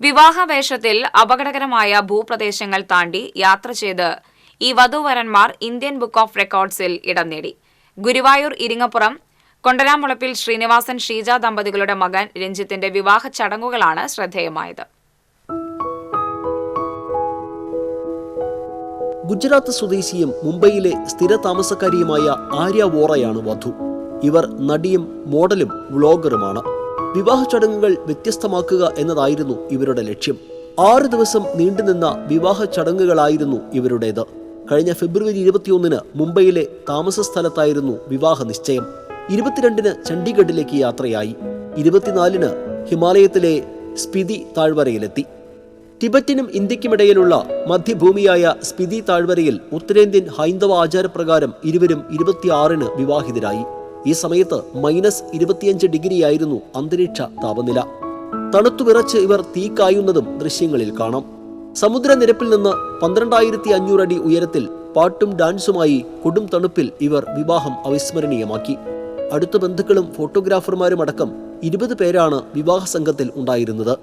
വിവാഹവേഷത്തിൽ അപകടകരമായ ഭൂപ്രദേശങ്ങൾ താണ്ടി യാത്ര ചെയ്ത് ഈ വധൂവരന്മാർ ഇന്ത്യൻ ബുക്ക് ഓഫ് റെക്കോർഡ്സിൽ ഇടം നേടി. ഗുരുവായൂർ ഇരിങ്ങപ്പുറം കൊണ്ടരാമുളപ്പിൽ ശ്രീനിവാസൻ ഷീജ ദമ്പതികളുടെ മകൻ രഞ്ജിത്തിന്റെ വിവാഹ ചടങ്ങുകളാണ് ശ്രദ്ധേയമായത്. ഗുജറാത്ത് സ്വദേശിയും മുംബൈയിലെ സ്ഥിര താമസക്കാരിയുമായ ആര്യ വോറയാണ് വധു. ഇവർ നടിയും മോഡലും വ്ളോഗറുമാണ്. വിവാഹ ചടങ്ങുകൾ വ്യത്യസ്തമാക്കുക എന്നതായിരുന്നു ഇവരുടെ ലക്ഷ്യം. ആറു ദിവസം നീണ്ടുനിന്ന വിവാഹ ചടങ്ങുകളായിരുന്നു ഇവരുടേത്. കഴിഞ്ഞ ഫെബ്രുവരി ഇരുപത്തിയൊന്നിന് മുംബൈയിലെ താമസ സ്ഥലത്തായിരുന്നു വിവാഹ നിശ്ചയം. ഇരുപത്തിരണ്ടിന് ചണ്ഡീഗഡിലേക്ക് യാത്രയായി. ഇരുപത്തിനാലിന് ഹിമാലയത്തിലെ സ്പിതി താഴ്വരയിലെത്തി. ടിബറ്റിനും ഇന്ത്യക്കുമിടയിലുള്ള മധ്യഭൂമിയായ സ്പിതി താഴ്വരയിൽ ഉത്തരേന്ത്യൻ ഹൈന്ദവ ആചാരപ്രകാരം ഇരുവരും ഇരുപത്തിയാറിന് വിവാഹിതരായി. ഈ സമയത്ത് മൈനസ് ഇരുപത്തിയഞ്ച് ഡിഗ്രിയായിരുന്നു അന്തരീക്ഷ താപനില. തണുത്തുവിറച്ച് ഇവർ തീ കായുന്നതും ദൃശ്യങ്ങളിൽ കാണാം. സമുദ്രനിരപ്പിൽ നിന്ന് പന്ത്രണ്ടായിരത്തി അടി ഉയരത്തിൽ പാട്ടും ഡാൻസുമായി കൊടും തണുപ്പിൽ ഇവർ വിവാഹം അവിസ്മരണീയമാക്കി. അടുത്ത ബന്ധുക്കളും ഫോട്ടോഗ്രാഫർമാരും അടക്കം ഇരുപത് പേരാണ് വിവാഹ സംഘത്തിൽ ഉണ്ടായിരുന്നത്.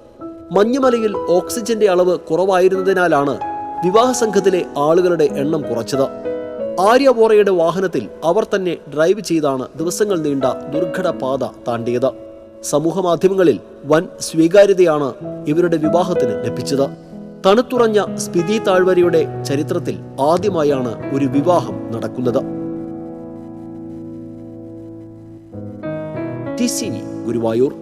മഞ്ഞുമലയിൽ ഓക്സിജന്റെ അളവ് കുറവായിരുന്നതിനാലാണ് വിവാഹ സംഘത്തിലെ ആളുകളുടെ എണ്ണം കുറച്ചത്. ആര്യ വോറയുടെ വാഹനത്തിൽ അവർ തന്നെ ഡ്രൈവ് ചെയ്താണ് ദിവസങ്ങൾ നീണ്ട ദുർഘട പാത താണ്ടിയത്. സമൂഹ മാധ്യമങ്ങളിൽ വൻ സ്വീകാര്യതയാണ് ഇവരുടെ വിവാഹത്തിന് ലഭിച്ചത്. തണുത്തുറഞ്ഞ സ്പിതി താഴ്വരയുടെ ചരിത്രത്തിൽ ആദ്യമായാണ് ഒരു വിവാഹം നടക്കുന്നത്. ഗുരുവായൂർ.